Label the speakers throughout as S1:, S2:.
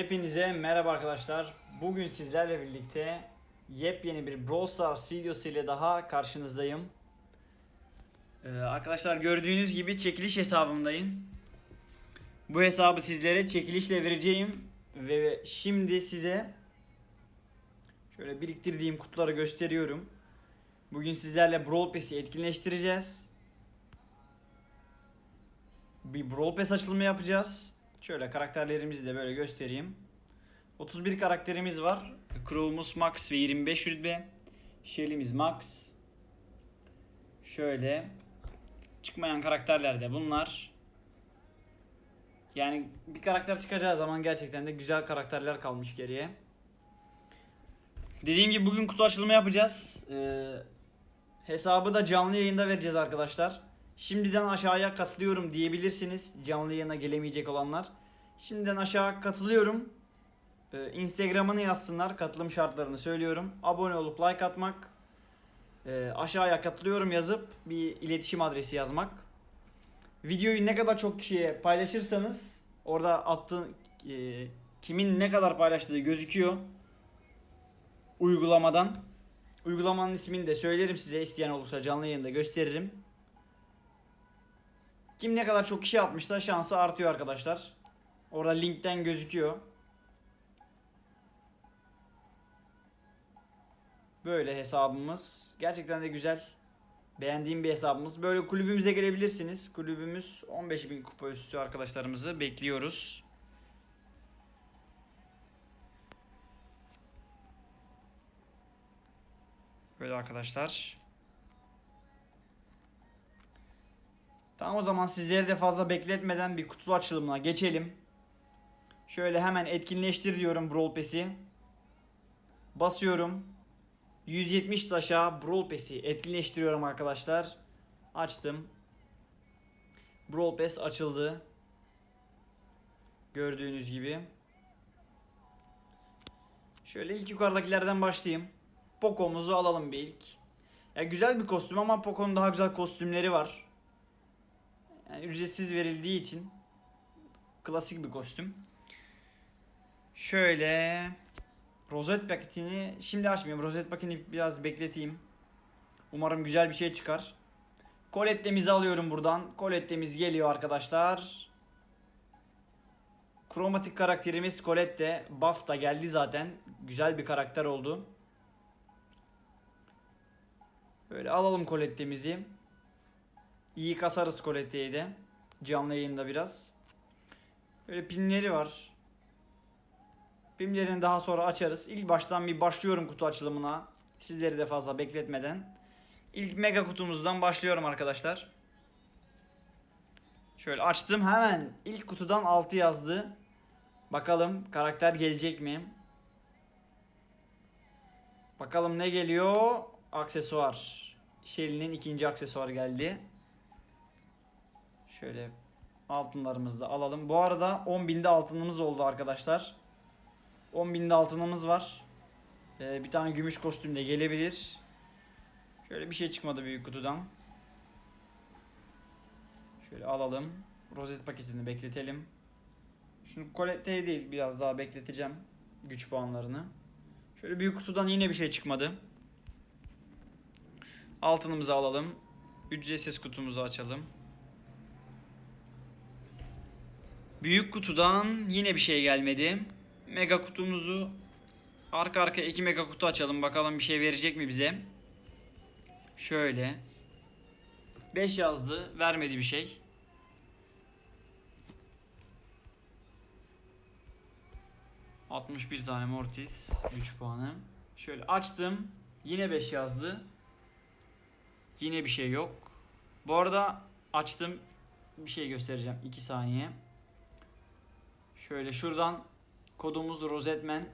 S1: Hepinize merhaba arkadaşlar. Bugün sizlerle birlikte yepyeni bir Brawl Stars videosu ile daha karşınızdayım. Ee, arkadaşlar gördüğünüz gibi çekiliş hesabımdayım. Bu hesabı sizlere çekilişle vereceğim ve şimdi size şöyle biriktirdiğim kutuları gösteriyorum. Bugün sizlerle Brawl Pass'i etkinleştireceğiz. Bir Brawl Pass açılımı yapacağız. Şöyle karakterlerimizi de böyle göstereyim. 31 karakterimiz var. Crow'umuz Max ve 25 rütbe. Shelly'miz Max. Şöyle. Çıkmayan karakterler de bunlar. Yani bir karakter çıkacağı zaman gerçekten de güzel karakterler kalmış geriye. Dediğim gibi bugün kutu açılımı yapacağız. Ee, hesabı da canlı yayında vereceğiz arkadaşlar. Şimdiden aşağıya katılıyorum diyebilirsiniz canlı yayına gelemeyecek olanlar. Şimdiden aşağı katılıyorum. Ee, Instagram'ını yazsınlar. Katılım şartlarını söylüyorum. Abone olup like atmak. Ee, aşağıya katılıyorum yazıp bir iletişim adresi yazmak. Videoyu ne kadar çok kişiye paylaşırsanız orada attığın e, kimin ne kadar paylaştığı gözüküyor. Uygulamadan. Uygulamanın ismini de söylerim size isteyen olursa canlı yayında gösteririm. Kim ne kadar çok kişi atmışsa şansı artıyor arkadaşlar. Orada linkten gözüküyor. Böyle hesabımız. Gerçekten de güzel. Beğendiğim bir hesabımız. Böyle kulübümüze gelebilirsiniz. Kulübümüz 15.000 kupa üstü arkadaşlarımızı bekliyoruz. Böyle arkadaşlar. Tamam o zaman sizleri de fazla bekletmeden bir kutu açılımına geçelim. Şöyle hemen etkinleştir diyorum Brawl Pass'i. Basıyorum. 170 taşa Brawl Pass'i etkinleştiriyorum arkadaşlar. Açtım. Brawl Pass açıldı. Gördüğünüz gibi. Şöyle ilk yukarıdakilerden başlayayım. Poco'muzu alalım bir ilk. Ya güzel bir kostüm ama Poco'nun daha güzel kostümleri var. Yani ücretsiz verildiği için klasik bir kostüm. Şöyle rozet paketini şimdi açmayayım. Rozet paketini biraz bekleteyim. Umarım güzel bir şey çıkar. Colette'mizi alıyorum buradan. Colette'miz geliyor arkadaşlar. Kromatik karakterimiz Colette. Buff da geldi zaten. Güzel bir karakter oldu. Böyle alalım Colette'mizi. İyi kasarız Colette'yi de. Canlı yayında biraz. Böyle pinleri var. Pinlerini daha sonra açarız. İlk baştan bir başlıyorum kutu açılımına. Sizleri de fazla bekletmeden. İlk mega kutumuzdan başlıyorum arkadaşlar. Şöyle açtım hemen ilk kutudan 6 yazdı. Bakalım karakter gelecek mi? Bakalım ne geliyor? Aksesuar. Shelly'nin ikinci aksesuarı geldi. Şöyle altınlarımızı da alalım. Bu arada 10.000'de altınımız oldu arkadaşlar. 10.000'de altınımız var. Ee, bir tane gümüş kostüm de gelebilir. Şöyle bir şey çıkmadı büyük kutudan. Şöyle alalım. Rozet paketini bekletelim. Şunu Colette'yi değil biraz daha bekleteceğim. Güç puanlarını. Şöyle büyük kutudan yine bir şey çıkmadı. Altınımızı alalım. Ücretsiz kutumuzu açalım. Büyük kutudan yine bir şey gelmedi. Mega kutumuzu arka arka iki mega kutu açalım. Bakalım bir şey verecek mi bize. Şöyle. 5 yazdı. Vermedi bir şey. ...61 tane Mortis... ...3 puanı... ...şöyle açtım... ...yine 5 yazdı... ...yine bir şey yok... ...bu arada açtım... ...bir şey göstereceğim 2 saniye... Şöyle şuradan kodumuz Rosetman.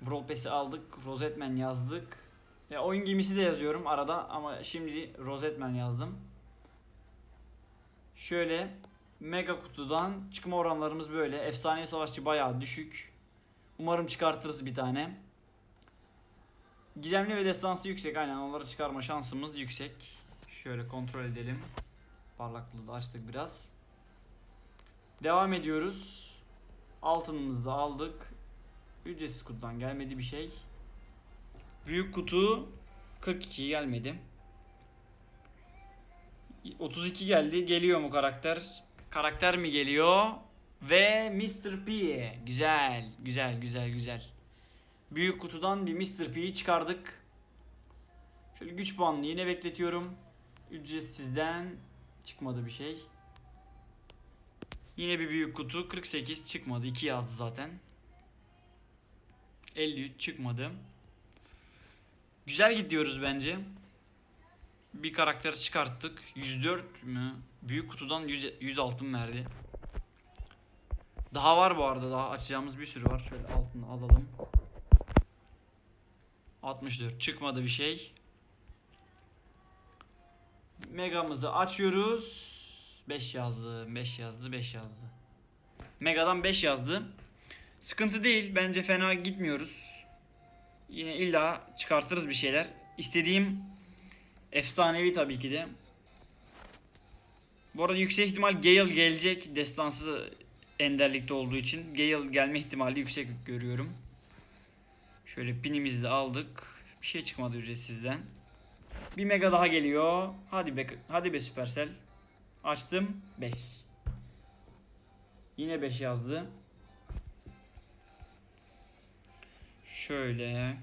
S1: Brawl aldık. Rosetman yazdık. Ya oyun gemisi de yazıyorum arada ama şimdi Rosetman yazdım. Şöyle mega kutudan çıkma oranlarımız böyle. Efsane savaşçı bayağı düşük. Umarım çıkartırız bir tane. Gizemli ve destansı yüksek aynen onları çıkarma şansımız yüksek. Şöyle kontrol edelim. Parlaklığı da açtık biraz. Devam ediyoruz. Altınımızı da aldık. Ücretsiz kutudan gelmedi bir şey. Büyük kutu 42 gelmedi. 32 geldi. Geliyor mu karakter? Karakter mi geliyor? Ve Mr. P. Güzel, güzel, güzel, güzel. Büyük kutudan bir Mr. P'yi çıkardık. Şöyle güç puanını yine bekletiyorum. Ücretsizden çıkmadı bir şey. Yine bir büyük kutu 48 çıkmadı. 2 yazdı zaten. 53 çıkmadı. Güzel gidiyoruz bence. Bir karakter çıkarttık. 104 mü? Büyük kutudan 100, 100 altın verdi. Daha var bu arada. Daha açacağımız bir sürü var. Şöyle altını alalım. 64 çıkmadı bir şey. Megamızı açıyoruz. 5 yazdı, 5 yazdı, 5 yazdı. Mega'dan 5 yazdı. Sıkıntı değil. Bence fena gitmiyoruz. Yine illa çıkartırız bir şeyler. İstediğim efsanevi tabii ki de. Bu arada yüksek ihtimal Gale gelecek. Destansı enderlikte olduğu için. Gale gelme ihtimali yüksek görüyorum. Şöyle pinimizi de aldık. Bir şey çıkmadı ücretsizden. Bir mega daha geliyor. Hadi be, hadi be Supercell. Açtım 5. Yine 5 yazdı. Şöyle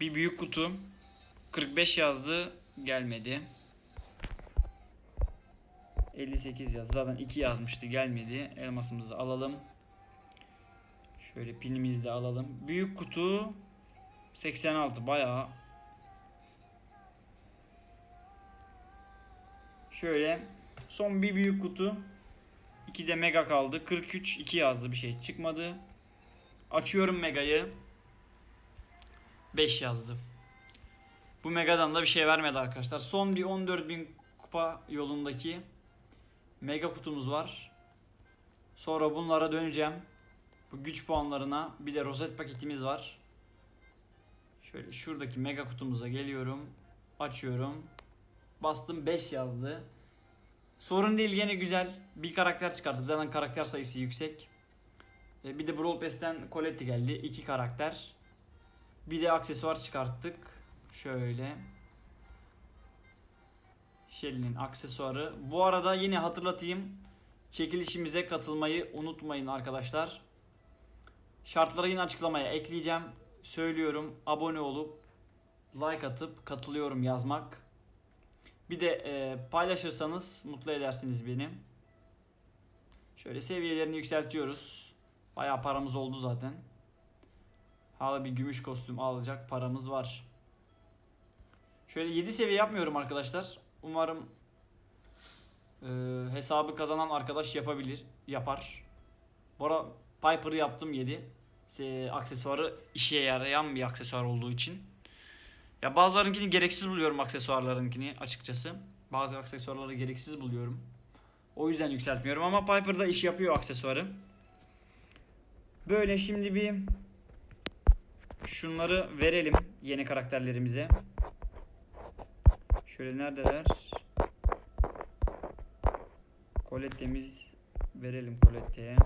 S1: bir büyük kutu 45 yazdı gelmedi. 58 yazdı. Zaten 2 yazmıştı gelmedi. Elmasımızı alalım. Şöyle pinimizi de alalım. Büyük kutu 86 bayağı. Şöyle son bir büyük kutu. 2 de mega kaldı. 43 2 yazdı bir şey çıkmadı. Açıyorum megayı. 5 yazdı. Bu megadan da bir şey vermedi arkadaşlar. Son bir 14.000 kupa yolundaki mega kutumuz var. Sonra bunlara döneceğim. Bu güç puanlarına bir de rozet paketimiz var. Şöyle şuradaki mega kutumuza geliyorum. Açıyorum. Bastım 5 yazdı. Sorun değil gene güzel. Bir karakter çıkarttık. Zaten karakter sayısı yüksek. E, bir de Brawl Pass'ten Colette geldi. 2 karakter. Bir de aksesuar çıkarttık. Şöyle. Shelly'nin aksesuarı. Bu arada yine hatırlatayım. Çekilişimize katılmayı unutmayın arkadaşlar. Şartları yine açıklamaya ekleyeceğim. Söylüyorum abone olup like atıp katılıyorum yazmak. Bir de e, paylaşırsanız mutlu edersiniz beni. Şöyle seviyelerini yükseltiyoruz. Bayağı paramız oldu zaten. Hala bir gümüş kostüm alacak paramız var. Şöyle 7 seviye yapmıyorum arkadaşlar. Umarım e, hesabı kazanan arkadaş yapabilir, yapar. Bu ara Piper'ı yaptım 7. Se, aksesuarı işe yarayan bir aksesuar olduğu için. Ya bazılarınkini gereksiz buluyorum aksesuarlarınkini açıkçası. Bazı aksesuarları gereksiz buluyorum. O yüzden yükseltmiyorum ama Piper'da iş yapıyor aksesuarı. Böyle şimdi bir şunları verelim yeni karakterlerimize. Şöyle neredeler? Colette'miz verelim Colette'ye.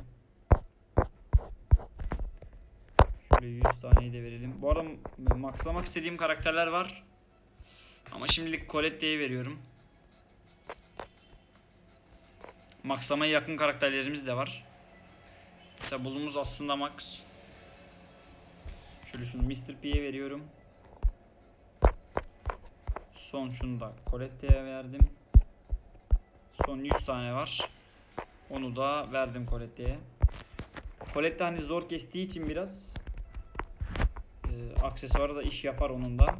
S1: Şöyle 100 taneyi de verelim. Bu arada maxlamak istediğim karakterler var. Ama şimdilik Colette'ye veriyorum. Maxlamaya yakın karakterlerimiz de var. Mesela bulumuz aslında max. Şöyle şunu Mr. P'ye veriyorum. Son şunu da Colette'ye verdim. Son 100 tane var. Onu da verdim Colette'ye. Colette hani zor kestiği için biraz e, aksesuarı da iş yapar onun da.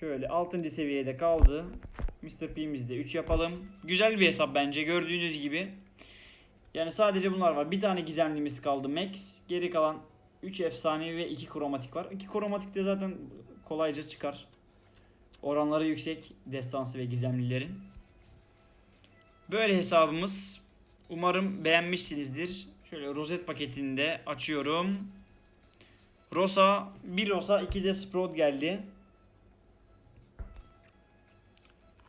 S1: Şöyle 6. seviyede kaldı. Mr. P'mizi de 3 yapalım. Güzel bir hesap bence gördüğünüz gibi. Yani sadece bunlar var. Bir tane gizemlimiz kaldı Max. Geri kalan 3 efsanevi ve 2 kromatik var. 2 kromatik de zaten kolayca çıkar. Oranları yüksek destansı ve gizemlilerin. Böyle hesabımız. Umarım beğenmişsinizdir. Şöyle rozet paketini de açıyorum. Rosa, bir Rosa, iki de Sprout geldi.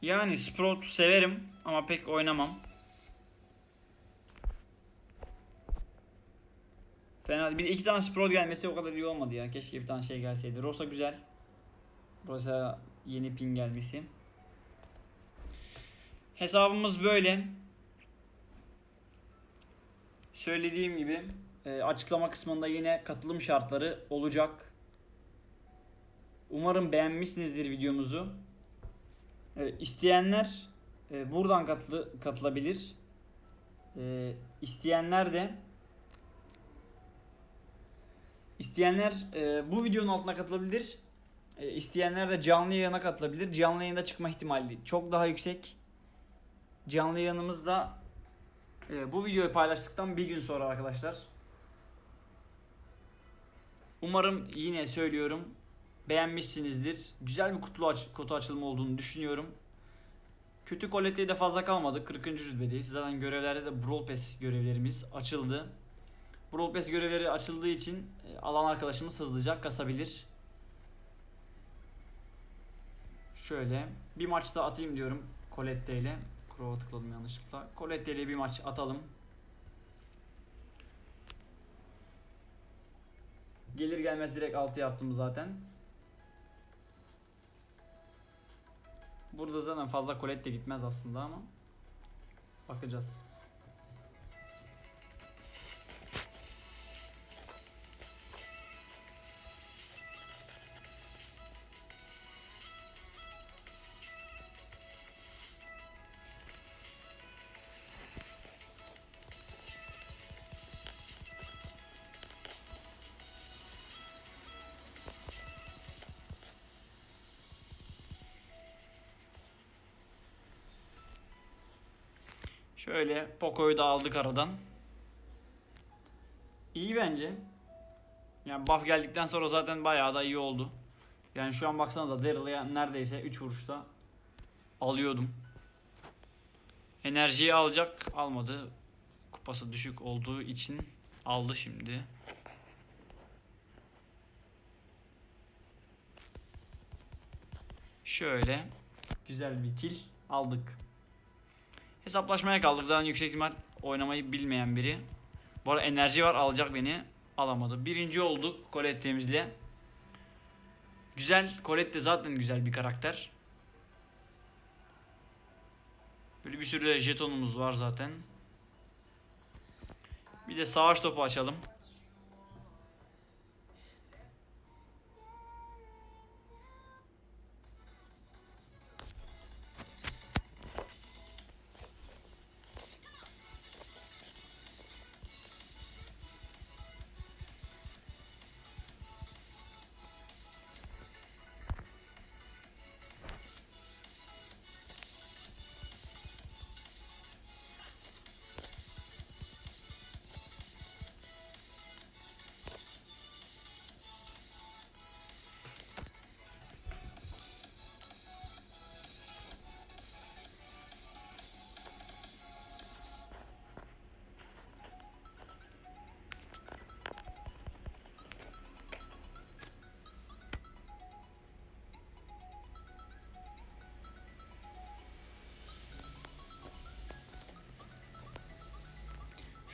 S1: Yani Sprout severim ama pek oynamam. Fena Bir iki tane Sprout gelmesi o kadar iyi olmadı ya. Keşke bir tane şey gelseydi. Rosa güzel. Rosa yeni pin gelmesi. Hesabımız böyle. Söylediğim gibi e, açıklama kısmında yine katılım şartları olacak. Umarım beğenmişsinizdir videomuzu. E, isteyenler e, buradan katılı, katılabilir. İsteyenler de isteyenler bu videonun altına katılabilir. İsteyenler de canlı yayına katılabilir. Canlı yayında çıkma ihtimali çok daha yüksek. Canlı yayınımızda e, bu videoyu paylaştıktan bir gün sonra arkadaşlar. Umarım yine söylüyorum beğenmişsinizdir. Güzel bir kutu, aç kutu açılımı olduğunu düşünüyorum. Kötü Colette'ye de fazla kalmadık. 40. rütbedeyiz. Zaten görevlerde de Brawl Pass görevlerimiz açıldı. Brawl Pass görevleri açıldığı için e, alan arkadaşımız hızlıca kasabilir. Şöyle bir maçta atayım diyorum Colette ile. Crow'a tıkladım yanlışlıkla. Colette bir maç atalım. Gelir gelmez direkt 6 yaptım zaten. Burada zaten fazla Colette de gitmez aslında ama bakacağız. Şöyle Poco'yu da aldık aradan. İyi bence. Yani buff geldikten sonra zaten bayağı da iyi oldu. Yani şu an baksanıza Daryl'a neredeyse 3 vuruşta alıyordum. Enerjiyi alacak almadı. Kupası düşük olduğu için aldı şimdi. Şöyle güzel bir kill aldık. Hesaplaşmaya kaldık. Zaten yüksek ihtimal oynamayı bilmeyen biri. Bu arada enerji var alacak beni. Alamadı. Birinci olduk Colette'mizle. Güzel. Colette de zaten güzel bir karakter. Böyle bir sürü de jetonumuz var zaten. Bir de savaş topu açalım.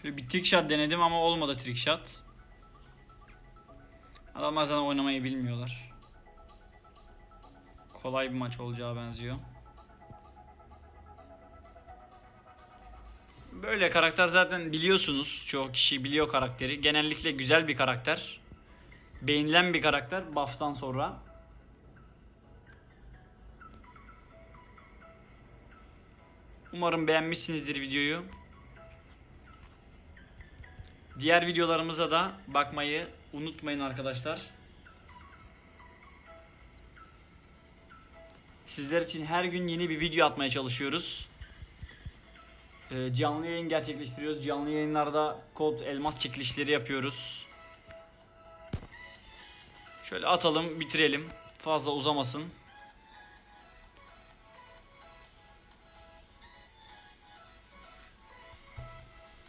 S1: Bir trick shot denedim ama olmadı trick shot. Adamlar zaten oynamayı bilmiyorlar. Kolay bir maç olacağı benziyor. Böyle karakter zaten biliyorsunuz. Çoğu kişi biliyor karakteri. Genellikle güzel bir karakter. Beğenilen bir karakter buff'tan sonra. Umarım beğenmişsinizdir videoyu. Diğer videolarımıza da bakmayı unutmayın arkadaşlar. Sizler için her gün yeni bir video atmaya çalışıyoruz. Ee, canlı yayın gerçekleştiriyoruz. Canlı yayınlarda kod elmas çekilişleri yapıyoruz. Şöyle atalım, bitirelim. Fazla uzamasın.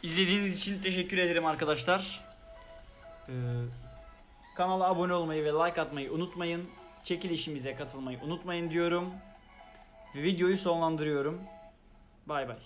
S1: İzlediğiniz için teşekkür ederim arkadaşlar. Ee, kanala abone olmayı ve like atmayı unutmayın. Çekilişimize katılmayı unutmayın diyorum. Ve videoyu sonlandırıyorum. Bay bay.